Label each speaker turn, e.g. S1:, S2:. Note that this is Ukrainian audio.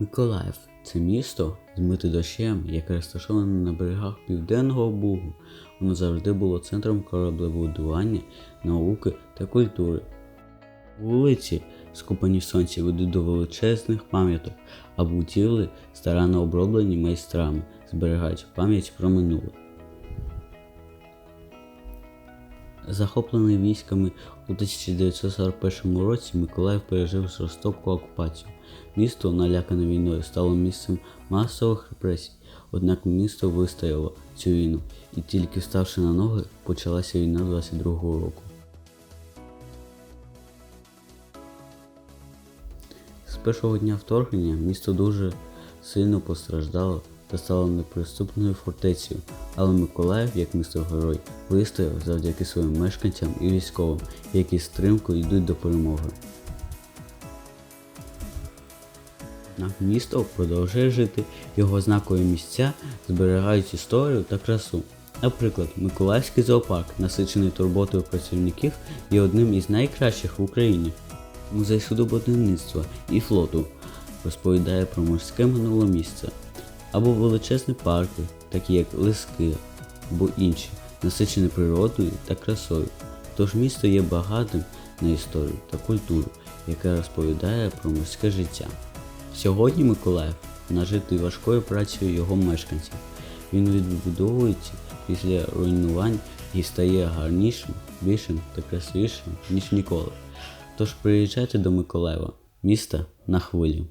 S1: Миколаїв це місто змите дощем, яке розташоване на берегах Південного Бугу. Воно завжди було центром кораблебудування, науки та культури. Вулиці, скупані в сонці, ведуть до величезних пам'яток, а будівлі старанно оброблені майстрами, зберігають пам'ять про минуле. Захоплений військами у 1941 році Миколаїв пережив жорстоку окупацію. Місто, налякане війною, стало місцем масових репресій. Однак місто вистояло цю війну, і тільки ставши на ноги, почалася війна 22-го року. З першого дня вторгнення місто дуже сильно постраждало та стало неприступною фортецею, але Миколаїв, як місто герой, вистояв завдяки своїм мешканцям і військовим, які стримко йдуть до перемоги. Місто продовжує жити, його знакові місця зберігають історію та красу. Наприклад, Миколаївський зоопарк, насичений турботою працівників, є одним із найкращих в Україні. Музей судобудівництва і флоту розповідає про морське минуле місце, або величезні парки, такі як Лиски або інші, насичені природою та красою. Тож місто є багатим на історію та культуру, яка розповідає про морське життя. Сьогодні Миколаїв нажитий важкою працею його мешканців. Він відбудовується після руйнувань і стає гарнішим, більшим та красивішим, ніж ніколи. Тож приїжджайте до Миколаєва, міста на хвилі.